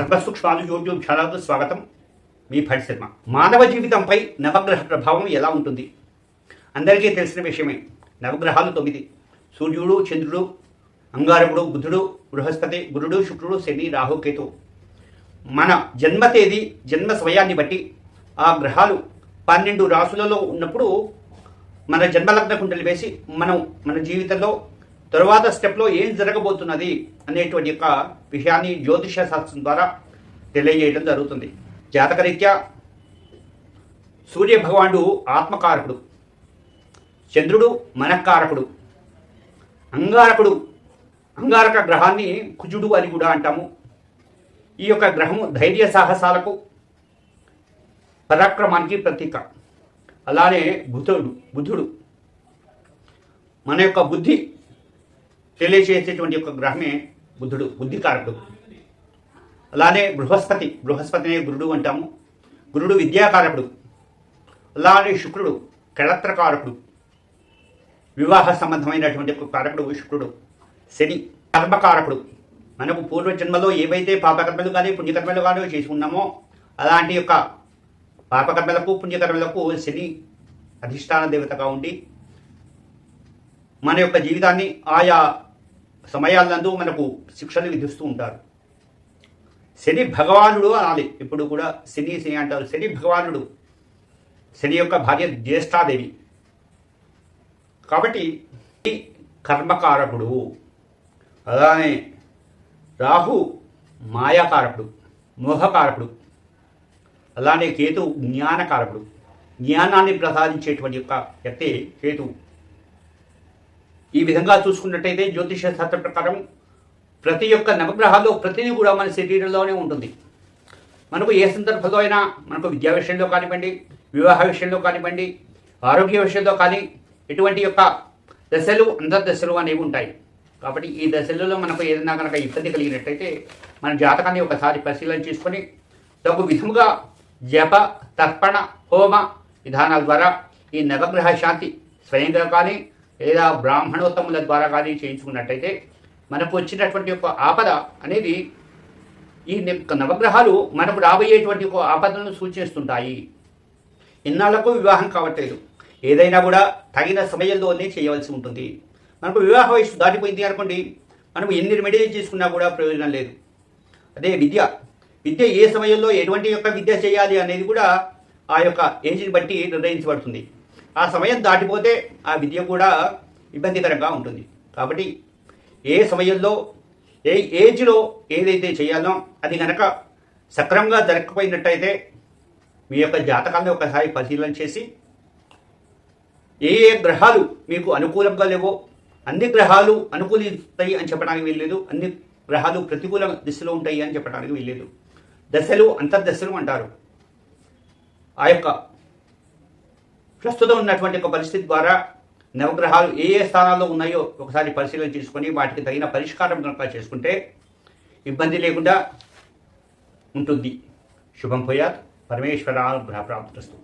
ధర్మ సూక్ష్మాలు యూట్యూబ్ ఛానల్కు స్వాగతం మీ పరిశ్రమ శర్మ. మానవ జీవితంపై నవగ్రహ ప్రభావం ఎలా ఉంటుంది? అందరికీ తెలిసిన విషయమే. నవగ్రహాలు తొమ్మిది. సూర్యుడు చంద్రుడు అంగారకుడు బుధుడు బృహస్పతి గురుడు శుక్రుడు శని రాహు కేతు. మన జన్మ తేదీ జన్మ సమయాన్ని బట్టి ఆ గ్రహాలు పన్నెండు రాసులలో ఉన్నప్పుడు మన జన్మలగ్న కుండలు వేసి మనం మన జీవితంలో తరువాత స్టెప్లో ఏం జరగబోతున్నది అనేటువంటి యొక్క విషయాన్ని జ్యోతిష శాస్త్రం ద్వారా తెలియజేయడం జరుగుతుంది. జాతకరీత్యా సూర్య భగవానుడు ఆత్మకారకుడు చంద్రుడు మనఃకారకుడు అంగారకుడు అంగారక గ్రహాన్ని కుజుడు అని కూడా అంటాము. ఈ యొక్క గ్రహము ధైర్య సాహసాలకు పరాక్రమానికి ప్రతీక. అలానే బుధుడు బుధుడు మన యొక్క బుద్ధి తెలియచేసేటువంటి యొక్క గ్రహమే బుద్ధుడు బుద్ధికారకుడు అలానే బృహస్పతి బృహస్పతినే గురుడు అంటాము. గురుడు విద్యాకారకుడు అలానే శుక్రుడు కళత్రకారకుడు వివాహ సంబంధమైనటువంటి ఒక కారకుడు శుక్రుడు శని కర్మకారకుడు. మనకు పూర్వజన్మలో ఏవైతే పాపకర్మలు కానీ పుణ్యకర్మలు కానీ చేసుకున్నామో అలాంటి యొక్క పాపకర్మలకు పుణ్యకర్మలకు శని అధిష్టాన దేవతగా ఉండి మన యొక్క జీవితాన్ని ఆయా సమయాలందు మనకు శిక్షలు విధిస్తూ ఉంటారు. శని భగవానుడు అనాలి. ఇప్పుడు కూడా శని శని అంటారు. శని భగవానుడు శని యొక్క భార్య జ్యేష్ఠాదేవి. కాబట్టి కర్మకారకుడు. అలానే రాహు మాయాకారకుడు మోహకారకుడు. అలానే కేతు జ్ఞానకారకుడు. జ్ఞానాన్ని ప్రసాదించేటువంటి యొక్క వ్యక్తి కేతు. ఈ విధంగా చూసుకున్నట్టయితే జ్యోతిష శాస్త్ర ప్రకారం ప్రతి ఒక్క నవగ్రహాల్లో ప్రతిదీ కూడా మన శరీరంలోనే ఉంటుంది. మనకు ఏ సందర్భంలో అయినా మనకు విద్యా విషయంలో కానివ్వండి వివాహ విషయంలో కానివ్వండి ఆరోగ్య విషయంలో కానీ ఎటువంటి యొక్క దశలు అంతర్దశలు అనేవి ఉంటాయి. కాబట్టి ఈ దశలలో మనకు ఏదైనా కనుక ఇబ్బంది కలిగినట్టయితే మన జాతకాన్ని ఒకసారి పరిశీలన చేసుకొని తగు విధముగా జప తర్పణ హోమ విధానాల ద్వారా ఈ నవగ్రహ శాంతి స్వయంగా కానీ లేదా బ్రాహ్మణోత్తముల ద్వారా కానీ చేయించుకున్నట్టయితే మనకు వచ్చినటువంటి ఒక ఆపద అనేది ఈ నవగ్రహాలు మనకు రాబోయేటువంటి ఒక ఆపదలను సూచిస్తుంటాయి. ఇన్నాళ్ళకు వివాహం కావట్లేదు. ఏదైనా కూడా తగిన సమయంలోనే చేయవలసి ఉంటుంది. మనకు వివాహ వయసు దాటిపోయింది అనుకోండి మనం ఎన్ని రెమెడీలు చేసుకున్నా కూడా ప్రయోజనం లేదు. అదే విద్య. విద్య ఏ సమయంలో ఎటువంటి యొక్క విద్య చేయాలి అనేది కూడా ఆ యొక్క ఏజ్ని బట్టి నిర్ణయించబడుతుంది. ఆ సమయం దాటిపోతే ఆ విద్య కూడా ఇబ్బందికరంగా ఉంటుంది. కాబట్టి ఏ సమయంలో ఏ ఏజ్లో ఏదైతే చేయాలో అది కనుక సక్రమంగా జరగకపోయినట్టయితే మీ యొక్క జాతకాన్ని ఒకసారి పరిశీలన చేసి ఏ ఏ గ్రహాలు మీకు అనుకూలంగా లేవో అన్ని గ్రహాలు అనుకూలిస్తాయి అని చెప్పడానికి వీల్లేదు. అన్ని గ్రహాలు ప్రతికూల దిశలో ఉంటాయి అని చెప్పడానికి వీల్లేదు. దశలు అంతర్దశలు అంటారు. ఆ యొక్క ప్రస్తుతం ఉన్నటువంటి ఒక పరిస్థితి ద్వారా నవగ్రహాలు ఏ ఏ స్థానాల్లో ఉన్నాయో ఒకసారి పరిశీలన చేసుకొని వాటికి తగిన పరిష్కారం కనుక చేసుకుంటే ఇబ్బంది లేకుండా ఉంటుంది. శుభం పోయాత్ పరమేశ్వర అనుగ్రహ ప్రాప్తిస్తూ.